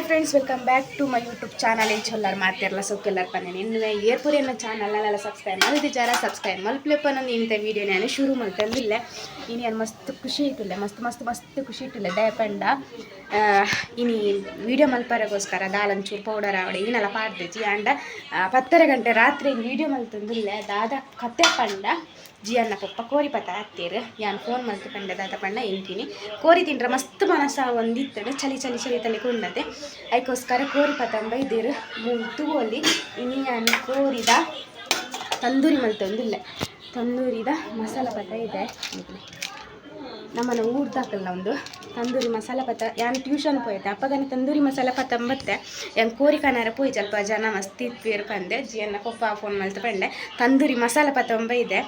Hi friends, welcome back to my YouTube channel. ಏನು ಚೊಲ್ಲಾರ so Keller ಪನ್ನೆ ಇನ್ನು ಏರ್ಪುರಿ ಅನ್ನೋ ಚಾನಲ್ನಲ್ಲೆಲ್ಲ ಸಬ್ಸ್ಕ್ರೈಬ್ ಮಾಡಿದ್ದಾರ ಸಬ್ಸ್ಕ್ರೈಬ್ ಮಲ್ಪ್ಲೆಪ್ಪ ನಾನು ಇಂಥ ವೀಡಿಯೋ ನಾನು ಶುರು ಮಾಡ್ತಂದಿಲ್ಲ ಇನ್ನು ಏನು ಮಸ್ತ್ ಖುಷಿ ಇಟ್ಟಿಲ್ಲ, ಮಸ್ತ್ ಮಸ್ತ್ ಮಸ್ತ್ ಖುಷಿ ಇಟ್ಟಿಲ್ಲ. ದಯಪಂಡ ಇನ್ನು ವೀಡಿಯೋ ಮಲ್ಪರಗೋಸ್ಕರ ದಾಲಂಚೂರು ಪೌಡರ್ ಆವಡೆ ಇನ್ನೆಲ್ಲ ಪಾಡ್ದಿಜ್ಜಿ ಆಂಡ ಪತ್ತರ ಗಂಟೆ ರಾತ್ರಿ ವೀಡಿಯೋ ಮಲ್ತಂದಿಲ್ಲ. ದಾದ, ಕತ್ತೆ ಪಂಡ ಜಿಯನ್ನ ಪಪ್ಪ ಕೋರಿ ಪತ ಹತ್ತೀರು ಯಾನ್ ಫೋನ್ ಮಲ್ತು ಪಂಡ ದಾತ ಪಂಡ ಎಂತೀನಿ ಕೋರಿ ತಿಂಡ್ರೆ ಮಸ್ತ್ ಮನಸ್ಸ ಒಂದಿತ್ತಡೆ, ಚಳಿ ಚಳಿ ಚಳಿ ತಲೆ ಕುಂಡತೆ. ಅದಕ್ಕೋಸ್ಕರ ಕೋರಿ ಪತಂಬ ಇದ್ದೀರು. ಅಲ್ಲಿ ಇನಿ ನಾನು ಕೋರಿದ ತಂದೂರಿ ಮಲ್ತೊಂದಿಲ್ಲ ತಂದೂರಿದ ಮಸಾಲ ಪತ್ತ ಇದೆ. ಇದ್ಲಿ. ನಮ್ಮನೆ ಊರ್ದಾಕಲ್ಲ ಒಂದು ತಂದೂರಿ ಮಸಾಲ ಪತ್ತ ಯಾನ್ ಟ್ಯೂಷನ್ ಪೋಯ್ತೆ? ಅಪ್ಪಗನ ತಂದೂರಿ ಮಸಾಲ ಪತ್ತ ಬತ್ತೆ ಕೋರಿ ಕಾಣಾರ ಪೋಯ್ ಸ್ವಲ್ಪ ಜನ ಮಸ್ತಿ ಪೇರು ಪಂದೆ. ಜಿಯನ್ನ ಪಪ್ಪ ಫೋನ್ ಮಲ್ತು ಪಂಡೆ. ತಂದೂರಿ ಮಸಾಲ ಪತ್ತೊಂಬ ಇದೆ.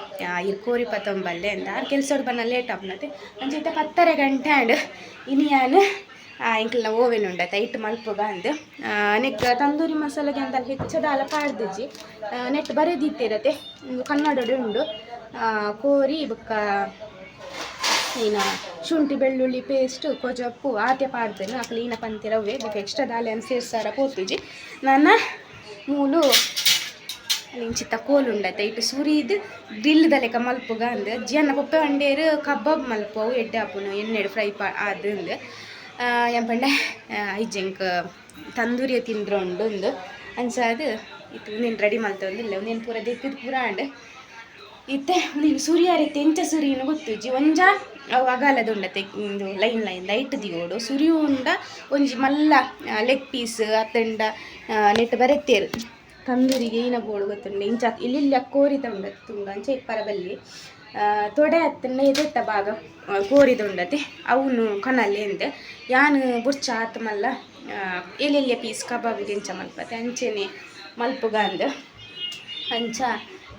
ಇರ್ ಕೋರಿ ಪತ್ತೊಂಬಲ್ಲೆ ಅಂತ. ಆರು ಕೆಲಸವ್ರು ಬನ್ನ ಲೇಟ್ ಆಗ್ನತೆ ಅಂಚೈತೆ ಪತ್ತರೆ ಗಂಟೆ ಆಂಡ್. ಇನ್ನು ಯಾನು ಇಂಕಲ್ನ ಓವೆನ್ ಉಂಡತ್ತೆ ಇಟ್ಟು ಮಲ್ಪು ಬಂದು ನೆಕ್ ತಂದೂರಿ ಮಸಾಲೆಗೆ ಅಂತ ಹೆಚ್ಚದ ಅಲ ಪಾಡ್ದಿಜ್ಜಿ ನೆಟ್ ಬರೆದಿತ್ತಿರತ್ತೆ ಇರತ್ತೆ. ಕನ್ನಡಡು ಉಂಡು. ಕೋರಿ ಬೊಕ್ಕ ಈನ ಶುಂಠಿ, ಬೆಳ್ಳುಳ್ಳಿ ಪೇಸ್ಟ್ ಕೊಜಪ್ಪು ಆತೆ ಪಾಡ್ತೇನೆ ಆ ಈನ ಪಂತಿ ಬುಕ್ ಎಕ್ಸ್ಟ್ರಾ ದಾಲೆ ಅನ್ನು ಸೇರ್ಸಾರ ಪೋತಿಜಿ ನನ್ನ ಮೂಲು ನಿಂಚಿತ್ತ ಕೋಲು ಉಂಡತ್ತೆ ಇಟ್ಟು ಸುರಿದು ಗ್ರಿಲ್ದ ಲೆಕ್ಕ ಮಲ್ಪುಗ ಅಂದ. ಜನ ಪೊಪ್ಪೆ ಅಂಡೇರು ಕಬಾಬ್ ಮಲ್ಪವು ಎಡ್ಡೆ ಹಾಪುನು, ಎಣ್ಣೆಡು ಫ್ರೈ ಪಾ ಆದಂದು ಎಂಪಂಡೆ ಐಜೆಂಕ್ ತಂದೂರಿಯ ತಿಂದ್ರೆ ಉಂಡು ಅಂಚಾದು ಇತ್ತು ನೀನು ರೆಡಿ ಮಲ್ತೊಂದಿಲ್ಲ ನೀನು ಪೂರ ದಿಕ್ಕಿದ ಪೂರ ಅಂಡ್ ಇತ್ತೆ ನೀನು ಸೂರ್ಯಾರೆ ತೆಂಚ ಸೂರ್ಯನ ಗೊತ್ತು? ಒಂಜ ಅವು ಅಗಾಲದ ಉಂಡತೆ ಇದು ಲೈನ್ ಲೈನ್ ಲೈಟ್ ದಿಯೋಡು ಸುರಿಯು ಉಂಡ ಒಂಜಿ ಮಲ್ಲ ಲೆಗ್ ಪೀಸ್ ಅತ್ತಂಡ ನೆಟ್ ಬರೆತ್ತೇರು. ತಂದೂರಿಗೆ ಏನ ಬೋಳು ಗೊತ್ತುಂಡೆ ಇಂಚ ಇಲ್ಲಿ ಕೋರಿದ ಉಂಡ ತುಂಗ ಅಂಚೆ ಇಪ್ಪರ ಬಲ್ಲಿ ಆ, ತೊಡೆ ಅತ್ತಂಡ ಎದೆತ್ತ ಭಾಗ ಆ, ಕೋರಿದ ಉಂಡತೆ ಅವನು ಕನಲ್ಲಿ ಎಂದೆ ಯಾನು ಬುರ್ಚ ಆತ ಮಲ್ಲ ಎಲ್ಲೆಲ್ಲ ಪೀಸ್ ಕಬಾಬಿಗೆ ಎಂಚ ಮಲ್ಪತೆ ಅಂಚೆನೆ ಮಲ್ಪುಗಾಂದು. ಅಂಚ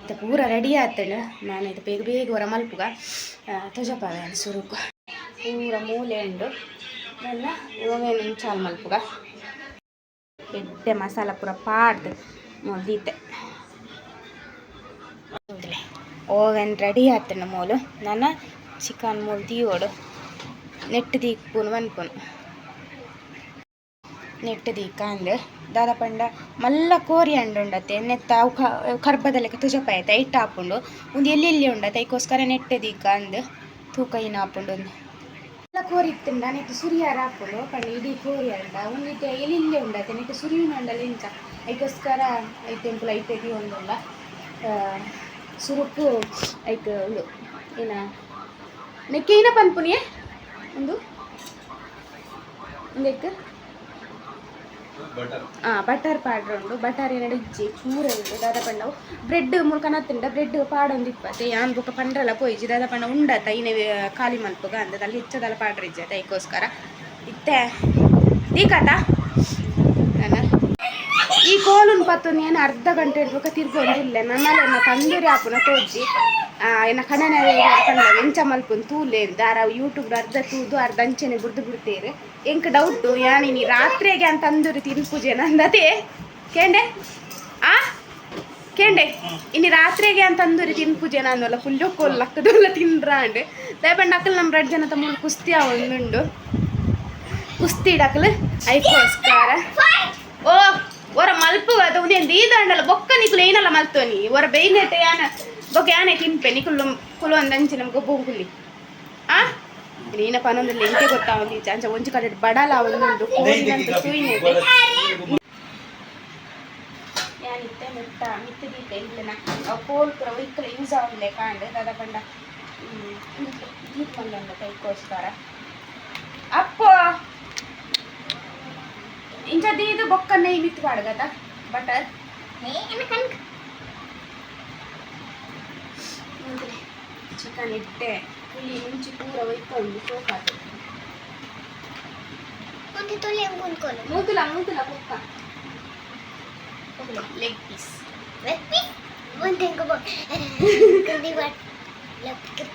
ಇತ್ತ ಪೂರ ರೆಡಿ ಆತಂಡ ನಾನು ಇದು ಬೇಗ ಬೇಗ ಹೊರ ಮಲ್ಪುಗ ತುಜಪಾವೆ ಸುರುಕು. ಪೂರ ಮೂಲೆ ಉಂಡು. ನನ್ನ ಓವೇನು ಚಾಲು ಮಲ್ಪುಗ? ಎಡ್ಡೆ ಮಸಾಲ ಪೂರ ಪಾಡ್ದು ಮೊದೀತೆ ಓವೆನ್ ರೆಡಿ ಆತಂಡ ಮೂಲು. ನನ್ನ ಚಿಕನ್ ಮೂಲು ತೀಯೋಡು ನೆಟ್ಟು ದೀಕ್ಪುನು ಅನ್ಪುನು ನೆಟ್ಟು ದೀಕ ಅಂದ್. ದಾದ ಪಂಡ ಮಲ್ಲ ಕೋರಿ ಉಂಡು ಉಂಡತ್ತೆ ನೆತ್ತ ಅವು ಕರ್ಬದ ಲೆಕ್ಕ ಆಪುಂಡು ಉಂದು ಹಾಪುಂಡು. ಒಂದು ಎಲ್ಲಿ ಎಲ್ಲಿ ಉಂಡತ್ತೆ ಅದಕ್ಕೋಸ್ಕರ ನೆಟ್ಟೆ ದೀಕ ಅಂದ್ ತೂಕ ಇನ್ನು ಹಾಪುಂಡು ಒಂದು ಎಲ್ಲ ಕೋರಿ ಇತ್ತುಂಡ, ನೆಟ್ಟು ಸುರಿಯಾರ ಹಾಪುಂಡು. ಪಂಡ ಇಡೀ ಕೋರಿ ಅಂಡ ಒಂದಿಟ್ಟು ಎಲ್ಲಿ ಇಲ್ಲಿ ಉಂಡತ್ತೆ, ನೆಟ್ಟು ಸುರಿಯುನ ಉಂಡಲ್ಲ ಇಂಚ ಅದಕ್ಕೋಸ್ಕರ ಐತೆ ಎಂಪುಲ ಐತೆ ಒಂದುಲ್ಲ. ಸುರುಕು ಐಕ್ ಉಂಡು. ಏನ ನೆಕ್ಕೆ ಏನ ಪನ್ಪುನಿಯೇ? ಒಂದು ಒಂದಕ್ಕೆ ಆ ಬಟರ್ ಪಾಡ್ರ ಉಂಡು ಬಟರ್ ಏನಾಡು ಇಜ್ಜಿ ಚೂರ ಉಂಡು ದಾದ ಪಂಡವು ಬ್ರೆಡ್ ಮುಲ್ಕನ ನತ್ತಿಂಡ ಬ್ರೆಡ್ ಪಾಡೊಂದು ಇಪ್ಪತ್ತೆ ಯಾನ್ ಬೊಕ ಪಂಡ್ರಲ ಪೋಯ್ಜಿ ದಾದ ಪಂಡ ಉಂಡತ್ತ ಐನೆ ಖಾಲಿ ಮಲ್ಪುಗ ಅಂದದ ಅಲ್ಲಿ ಹೆಚ್ಚದಲ್ಲ ಪಾಡ್ರ ಇಜ್ಜೆ ಅದಕ್ಕೋಸ್ಕರ ಇತ್ತೆ ನಾನು ಈ ಕೋಲುನ್ ಪತ್ತು ಏನು ಅರ್ಧ ಗಂಟೆ ಇಡ್ಬೇಕು ತಿರ್ಗೊಂದಿಲ್ಲ ನಮ್ಮಲ್ಲಿ ಎನ್ನ ತಂದೂರಿ ಹಾಪುನ ತೋಜಿ ಎನ್ನ ಕಣನ ಕಣ್ಣ ಎಂಚ ಮಲ್ಪುನ್ ತೂಲೆ ದಾರ ಯೂಟ್ಯೂಬ್ ಅರ್ಧ ತೂದು, ಅರ್ಧ ಅಂಚನೆ ಬುಡ್ದು ಬಿಡ್ತೇರು. ಎಂಕ್ ಡೌಟ್ ಯಾನಿ ನೀ ರಾತ್ರಿಗೆ ಅಂತ ತಿನ್ ಪೂಜೆ ನಂದತೆ ಕೇಂಡೆ? ಆ? ಕೇಂಡೆ? ಇನ್ನು ರಾತ್ರಿಗೆ ಅಂತ ತಂದೂರಿ ತಿನ್ಪುಜೆ ನಂದಲ್ಲ ಫುಲ್ ಕೋಲ್ ಲಕ್ಕದಲ್ಲ ತಿಂದ್ರಾಂಡ್ ದಯಪಂಡ ಅಕ್ಕಲ್ ನಮ್ಮ ಎರಡು ಜನ ತಮ್ಮ ಕುಸ್ತಿ ಒಂದುಂಡು. ಕುಸ್ತಿ ಇಡಕಲ್ ಐಕೋಸ್ಕರ ಓ ಒರ ಮಲ್ಪು ಅದು ಉಂದೆಂದು ಈ ದಂಡಲ ಬೊಕ್ಕ ನಿಕುಲು ಏನಲ್ಲ ಮಲ್ತೋನಿ ಒರ ಬೈನೆಟ್ಟೆ ಯಾನ ಬೊಕ್ಕ ಯಾನೆ ತಿನ್ಪೆ ನಿಕುಲು ಕುಲು ಒಂದು ಅಂಚಿ ನಮ್ಗೆ ಬೊಂಕುಲಿ ಆ ನೀನ ಪನೊಂದಲ್ಲಿ ಎಂಕೆ ಗೊತ್ತಾ ಒಂದು ಅಂಚ ಒಂಜಿ ಕಡೆ ಬಡಲ ಒಂದುಂಡು ಕೋಳಿನಂತ ಸೂಯಿನೆದೆ ಯಾನಿತ್ತೆ ಮಿತ್ತ ಮಿತ್ತ ದೀಪ ಇಲ್ಲನ ಕೋಲ್ ಪುರ ಇಕ್ಕಲ ಯೂಸ್ ಆಗಲೆ ಕಾಂಡ್ ದಾದ ಪಂಡ ದೀಪ ಮಂಗಂಡ ಕೈಗೋಸ್ಕರ ಅಪ್ಪೋ ಇಂಚದಿ ಇದು ಬೊಕ್ಕ ನೆಯ್ ಮಿತ್ ಪಾಡ್ಗದ ಬಟರ್ ಚಿಕನ್ ಇಟ್ಟೆ ಇಲ್ಲಿ ಮುಂಚೆ ಪೂರ ಒಯ್ಕೊಂಡು ಸೋಪ್ ಹಾಕಿದ್ದೆ ಒಂದು ತೊಲೆ ಕುಂದ್ಕೊಳ್ಳು ಮೂತಲ ಮೂತಲ ಪುಕ್ಕ ಲೆಗ್ ಪೀಸ್ ಲೆಗ್ ಪೀಸ್ ಒಂದು ಹೆಂಗೆ ಕಂದಿ ಬಟ್ ಲೆಗ್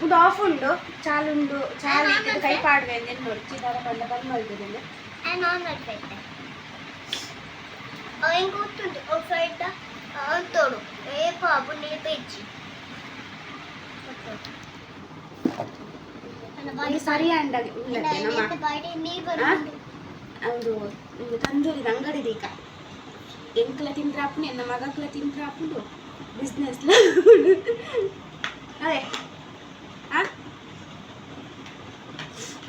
ಇದು ಆಫ್ ಉಂಡು ಚಾಲುಂಡು ಚಾಲು ಕೈ ಪಾಡ್ವೆ ನೋಡಿ ಚಿದಾರ ಬಂದ ಬಂದ್ ಮಾಡ್ತಿದ್ದೀನಿ ನಾನು ಆನ್ ಮಾಡ್ಬೇಕು ఒక సైడ్ తోడు ఏ బాబు నీ పెంచి ಒಂದು ಸರಿ ಅಂಡ ಉಳ್ಳತ್ತೆ ನಮ್ಮ ಒಂದು ಒಂದು ತಂದೂರಿದ ಅಂಗಡಿ ಈಗ ಎಂಕ್ಲ ತಿಂದ್ರೆ ಆಪುಂಡು ಎನ್ನ ಮಗಕ್ಲ ತಿಂದ್ರೆ ಆಪುಂಡು ಬಿಸ್ನೆಸ್ ಅದೇ ಆ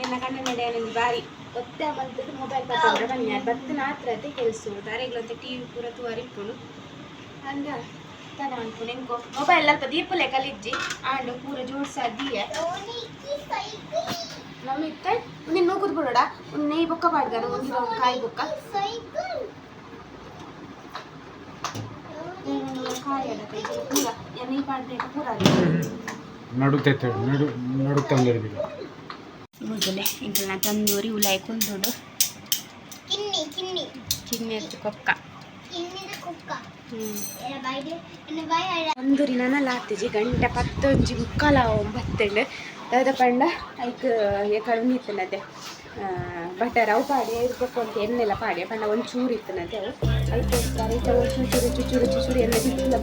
ಎನ್ನ ಕಣ್ಣ ನಡೆ ನನಗೆ ಬಾರಿ ಒತ್ತೆ ಬಂತದ್ದು ಮೊಬೈಲ್ ತಗೊಂಡ್ರೆ ಬನ್ನಿ. ಬತ್ತನ ಹತ್ರತೆ ಕೆಲಸ ದಾರೆಗಳಂತ ಟಿ ವಿ ಪೂರ ತೋರಿಪ್ಪುಡು ಅಂದ ತನ ಅನ್ಕೊಂಡು ಎಂಕೋ ಮೊಬೈಲ್ ಅಲ್ಪ ದೀಪಲೆ ಕಲಿಜ್ಜಿ ಆಂಡು ಪೂರ ಜೋಡ್ಸಾದಿಯೆ ನಮಿತ್ತೆ ನಿನ್ನ ನೂಕುದು ಬಿಡೋಡ? ಒಂದು ನೇಯ್ ಬೊಕ್ಕ ಪಾಡ್ದಾನ ಒಂದಿರೋ ಒಂದು ಕಾಯಿ ಬೊಕ್ಕ. ಕಾಯಿ ಅಡತೆ ಪೂರ, ಎಣ್ಣೆ ಪಾಡ್ಬೇಕು ಪೂರ ನಡುತ್ತೆ ನಡು ನಡುತ್ತಂದಿರ್ದಿಲ್ಲ ಮೊದಲೇ ಇಂಕಲ್ನ ತಂದೂರಿ ಉಲಾಯಿ ಕುಂದುಡು ಕಿನ್ನಿ ಕಿನ್ನಿ. ಕೊಕ್ಕ. ಕಿನ್ನಿದ ಕುಕ್ಕ. ತಂದೂರಿ ನನ್ನ ಲಾತಿಜಿ. ಗಂಟೆ ಪತ್ತೊಂಜಿ ಮುಕ್ಕಾಲ ಒಂಬತ್ತಂಡು. ದಾದ ಪಂಡ ಐಕ್ ಏಕಳು ನೀತನದೆ ಬಟರ್ ಅವು ಪಾಡಿ ಇರ್ಬೇಕು ಅಂತ ಎಣ್ಣೆಲ್ಲ ಪಾಡಿ ಪಂಡ ಒಂದು ಚೂರು ಇತ್ತನದೆ ಅವು ಅದಕ್ಕೋಸ್ಕರ ಇತ್ತ ಚೂರು ಚೂರು ಚೂರು ಚೂರು ಎಣ್ಣೆ ಒಂದು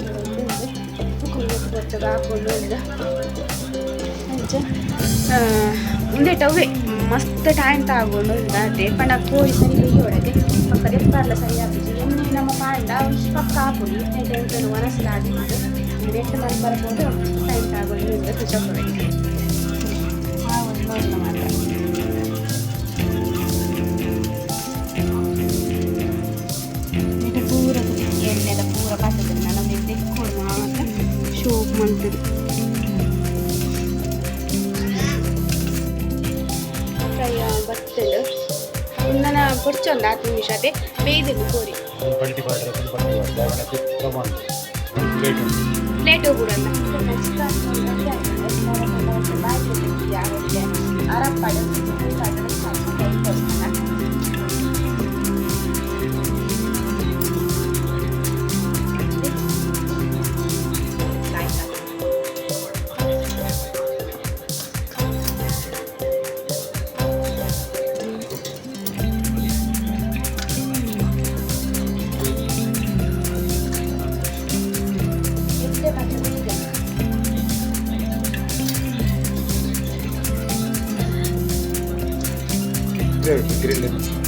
ಹಾಕೊಂಡು ಒಂದು. ಅಂಚ. ಮುಂದೆ ಟವೆ ಮಸ್ತ್ ಟೈಮ್ ತಗೊಂಡು ಅದೇ ಪಂಡ ಕೋಳಿ ಸರಿ ಒಳಗೆ. ಪಕ್ಕ ದೆಪ್ಪಾರ್ಲ ಸರಿ ಹಾಕಿಸಿ ಎಣ್ಣೆ ನಮ್ಮ ಪಾಂಡ, ಪಕ್ಕ ಹಾಕುಡಿ. ಟೈಮ್ ಒಣಸಲ ಆಗಿದ್ದು ನೆಟ್ಟು ಮಾಡಿ. ಬರ್ಬೋದು ಟೈಮ್ ತಗೊಂಡು ಇಂದ ತುಚಕೋಬೇಕು ಆ ಒಂದು ಮಾತ್ರ ನನ್ನ ಕೊಡ್ಚೊಂದು ಹತ್ತು ನಿಮಿಷ ಅದೇ ಬೇಯ್ದಿದ್ದು ಕೋರಿ ಪಲ್ಟಿ ಪಾಡ್ರೆ ಪಲ್ಟಿ ಪಾಡ್ರೆ ಪ್ರಮಾಣ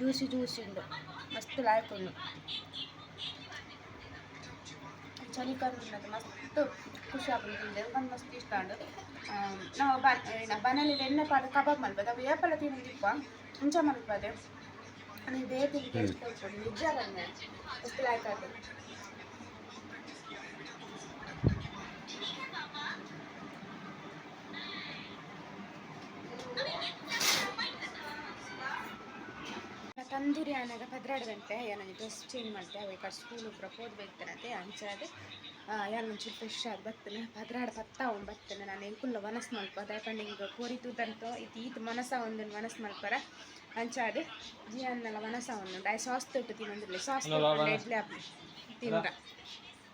ಜ್ಯೂಸಿ ಜ್ಯೂಸಿ ಉಂಡು ಮಸ್ತ್ ಲಾಯ್ಕ್ ಉಂಡು ಚಳಿಕಾಲ ಮಸ್ತ್ ಖುಷಿ ಆಗ್ತದೆ ತಿಂದೆ ಒಂದು ಮಸ್ತ್ ಇಷ್ಟ ಉಂಡು ಆ, ನಾವು ಬನ ಬನಲ್ಲಿ ಎಣ್ಣೆ ಪಾದ ಕಬಾಬ್ ಮಲ್ಪದೆ ಅವು ಏಪಲ ತಿಂದಿಪ್ಪ ಮುಂಚ ಮಲ್ಪದೆ ನೀವು ಬೇರೆ ತಿಂದು ಟೇಸ್ಟ್ ಕೊಡ್ಬೋದು ನಿಜ ಬಂದೆ ಮಸ್ತ್ ಲಾಯ್ಕ್ ಆಗ್ತದೆ ತಂದೂರಿ ಆನಾಗ ಪದ್ರಾಡ್ದಂತೆ ನನಗೆ ಡ್ರೆಸ್ ಚೇಂಜ್ ಮಾಡ್ತೆ ಬೇಕಾದ್ರೆ ಸ್ಕೂಲ್ ಒಬ್ಬರ ಓದ್ಬೇಕಂತೆ ಅಂಚಾದೆ ಯಾರು ಒಂಚೂರು ಫ್ರೆಶ್ ಆಗಿ ಬರ್ತೇನೆ ಪದ್ರಾಡ ಪತ್ತ ಅವ್ನು ಬರ್ತೇನೆ ನಾನು ಎಂಕುಲ್ಲ ಮನಸ್ ಮಲ್ಪ ಯಾಕಂದ್ರೆ ಈಗ ಕೋರಿತುದಂತೋ ಇದು ಈತ ಮನಸ ಒಂದು ಮನಸ್ ಮಲ್ಪರ ಅಂಚಾದ ಜಿಯನ್ನೆಲ್ಲ ಮನಸ ಒಂದು ಡೈ ಸಾಸ್ ತೊಟ್ಟು ತಿನ್ನೊಂದಿರಲಿ ಸಾಸ್ ಇಡ್ಲಿ ಹಾಕಿ ತಿಂದ.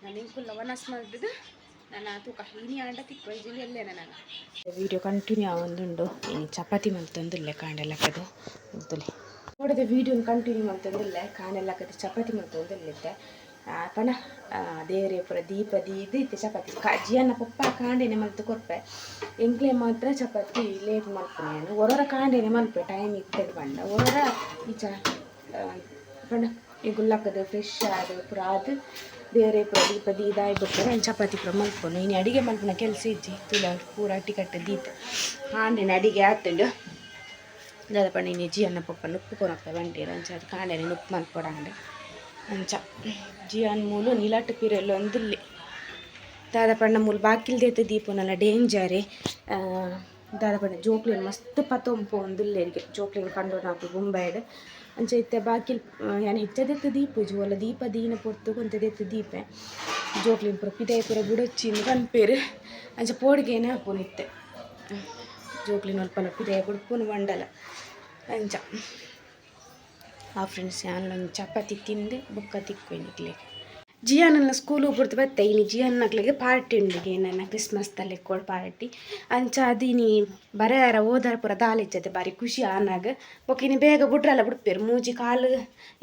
ನಾನು ಎಂಕುಲ್ಲ ಮನಸ್ ಮಾಡಿದ್ದು ನಾನು ತೂಕ ಇನಿ ಆಂಡ ತಿಕ್ಕ ಎಲ್ಲೆನ ಎಲ್ಲೇ ನಾನು. ವಿಡಿಯೋ ಕಂಟಿನ್ಯೂ ಆವೊಂದುಂಡು. ಚಪಾತಿ ಮಲ್ತೊಂದಿಲ್ಲ ಕಾಂಡೆಲ್ಲ ಕದು ಅಂತಲೇ ನೋಡಿದೆ ವೀಡಿಯೋನ ಕಂಟಿನ್ಯೂ ಮಾಡ್ತಂದಿಲ್ಲ ಕಾಣೆಲ್ಲ ಕತೆ ಚಪಾತಿ ಮಾಡ್ತಂದಿಲ್ಲಿದ್ದೆ ಪಣ ದೇವರೇ ಪುರ ದೀಪ ಇತ್ತೆ ಚಪಾತಿ. ಜಿಯನ್ನ ಪಪ್ಪ ಕಾಂಡೆನೆ ಮಲ್ತು ಕೊರ್ಪೆ ಎಂಕ್ಲೆ ಮಾತ್ರ ಚಪಾತಿ ಲೇಟ್ ನಾನು. ಒರರ ಕಾಂಡೆನೆ ಮಲ್ಪೆ ಟೈಮ್ ಇತ್ತದ ಬಂಡ ಹೊರರ ಈ ಚ ಪಂಡ ಈ ಗುಲ್ಲಾಕದು ಫ್ರೆಶ್ ಆದ ಪುರ ಆದ್ ದೇವರೇ ಪುರ ದೀಪ ದೀದಾಯ್ ಬಿಡ್ತಾರೆ ನಾನು ಚಪಾತಿ ಪುರ ಮಲ್ಕೊಂಡು ಇನ್ನು ಅಡಿಗೆ ಮಲ್ಪನ ಕೆಲಸ ಇಜ್ಜಿ. ತುಲ ಪೂರ ಟಿಕಟ್ ದೀತ ಕಾಂಡೆನೆ ಅಡಿಗೆ ಆತಂಡು. ದಾದ ಪಂಡ ಇನ್ನು ಜಿಯನ್ನ ಪಪ್ಪ ನುಪ್ಪು ಕೊನಪ್ಪ ಬಂಡೀರ ಅಂಚ ಅದು ಉಪ್ಪು ಮಲ್ಪೊಡಂಡೆ ಅಂಚ ಜಿಯಾನ್ ಮೂಲು ನೀಲಾಟ ಪೀರೆಲ್ಲ ಒಂದಿಲ್ಲಿ ದಾದ ಪಂಡ ಮೂಲು ಬಾಕಿಲ್ದೈತೆ ದೀಪನಲ್ಲ ಡೇಂಜರೇ ದಾದ ಪಂಡ ಜೋಕ್ಲಿನ ಮಸ್ತ್ ಪತೊಂಪು ಒಂದುಲ್ಲೆರಿಗೆ ಜೋಕ್ಲಿನ ಕಂಡು ನಾವು ಬೊಂಬೈಡ್ ಅಂಚ ಇತ್ತೆ ಬಾಕಿಲ್ ಯಾನ್ ಹೆಚ್ಚದೆತ್ತು ದೀಪ ಜೋಲ ದೀಪ ದೀನ ಪೊರ್ತು ಕೊಂತದೆತ್ತು ದೀಪೆ ಜೋಕ್ಲಿನ ಪುರ ಪಿದಾಯ ಪುರ ಬುಡಚ್ಚಿನ ಕನ್ಪೇರು ಅಂಚ ಪೋಡಿಗೆನೆ ಹಾಪುನಿತ್ತೆ ಜೋಕ್ಲಿನ ಅಲ್ಪ ಪಿದಾಯ ಬುಡ್ಪುನು ಮಂಡಲ. ಅಂಚ ಆ ಫ್ರೆಂಡ್ಸ್ ನಾನು ಚಪಾತಿ ತಿಂದು ಬೊಕ್ಕ ತಿಕ್ಕೊಯ್ನಿಕ್ಲೆ ಜಿಯಾನನ್ನ ಸ್ಕೂಲ್ ಹೋಗ್ಬಿಡ್ತು ಬತ್ತೆ ಇನ್ನು ಜಿಯನ್ನಕ್ಲಿಗೆ ಪಾರ್ಟಿ ಉಂಡಿಗೆ ನನ್ನ ಕ್ರಿಸ್ಮಸ್ ತಲೆ ಕೊಡ್ ಪಾರ್ಟಿ ಅಂಚ ಅದಿನಿ ಬರೆಯಾರ ಓದಾರ ಪುರ ದಾಲಿಜ್ಜತೆ ಬಾರಿ ಖುಷಿ ಆನಾಗ. ಬೊಕ್ಕಿನಿ ಬೇಗ ಬುಡ್ರಲ್ಲ ಬಿಡ್ಪೇರು, ಮೂಜಿ ಕಾಲು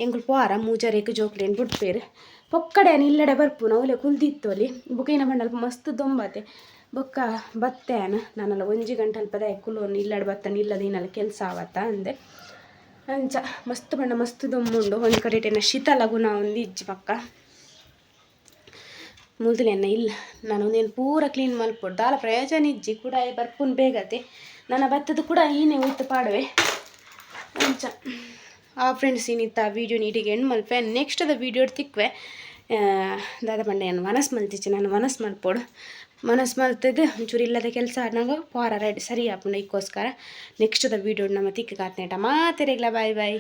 ಎಂಗುಳು ಪೋರ ಮೂಜರೇಕು ಜೋಕ್ಲೇನು ಬಿಡ್ಪೇರು. ಪೊಕ್ಕಡೆ ಇಲ್ಲಡೆ ಬರ್ಪು ನಾವು ಕುಲ್ದಿತ್ತು ಅಲ್ಲಿ ಬಂಡಲ್ಪ ಮಸ್ತ್ ದೊಂಬತೆ. ಬೊಕ್ಕ ಬತ್ತೇನ ನಾನಲ್ಲ ಒಂಜಿ ಗಂಟೆ ಅಲ್ಪದ ಕುಲೋನ್ ಬತ್ತ ಬತ್ತಾನ ಇಲ್ಲದೇನಲ್ಲ ಕೆಲಸ ಆವತ್ತ ಅಂದೆ. ಅಂಚ, ಮಸ್ತ್ ಬಣ್ಣ, ಮಸ್ತ್ ದೊಮ್ಮುಂಡು ಒಂದು ಕಡೆ ಶೀತಲ ಗುಣ ಒಂದು ಇಜ್ಜಿ ಪಕ್ಕ. ಮುಲ್ದಲೆನ್ನ ಇಲ್ಲ. ನಾನು ಒಂದೇನು ಪೂರ ಕ್ಲೀನ್ ಮಲ್ಪೊಡು. ದಾಲ ಪ್ರಯೋಜನ ಇಜ್ಜಿ ಕೂಡ ಬರ್ಪುನ್ ಬೇಗತೆ. ನನ್ನ ಭತ್ತದ ಕೂಡ ಈನೇ ಉಯ್ತು ಪಾಡುವೆ. ಅಂಚ, ಆ ಫ್ರೆಂಡ್ಸ್ ಇನ್ನಿತ್ತ ವೀಡಿಯೋ ನೀಡಿಗೆ ಹೆಣ್ಣು ಮಲ್ಪೆ. ನೆಕ್ಸ್ಟ್ ಅದ ವೀಡಿಯೋ ತಿಕ್ವೆ. ದಾದ ಬಂಡೆ ಏನು ಮನಸ್ಸು ಮಲ್ತಿಚ್ಚೆ. ನಾನು ಮನಸ್ಸು ಮಲ್ಪೋಡು. ಮನಸ್ಸು ಮಲ್ತದ್ದು ಒಂಚೂರು ಇಲ್ಲದ ಕೆಲಸ ನಂಗೆ ಪಾರ ರೆಡಿ ಸರಿ ಆಪುಂಡ ಇಕ್ಕೋಸ್ಕರ ನೆಕ್ಸ್ಟ್ ಅದ ವೀಡಿಯೋ ನಮ್ಮ ತಿಕ್ಕ ಕಾತ್ನೇಟ ಮಾತೆರೆಗ್ಲ ಬಾಯ್ ಬಾಯ್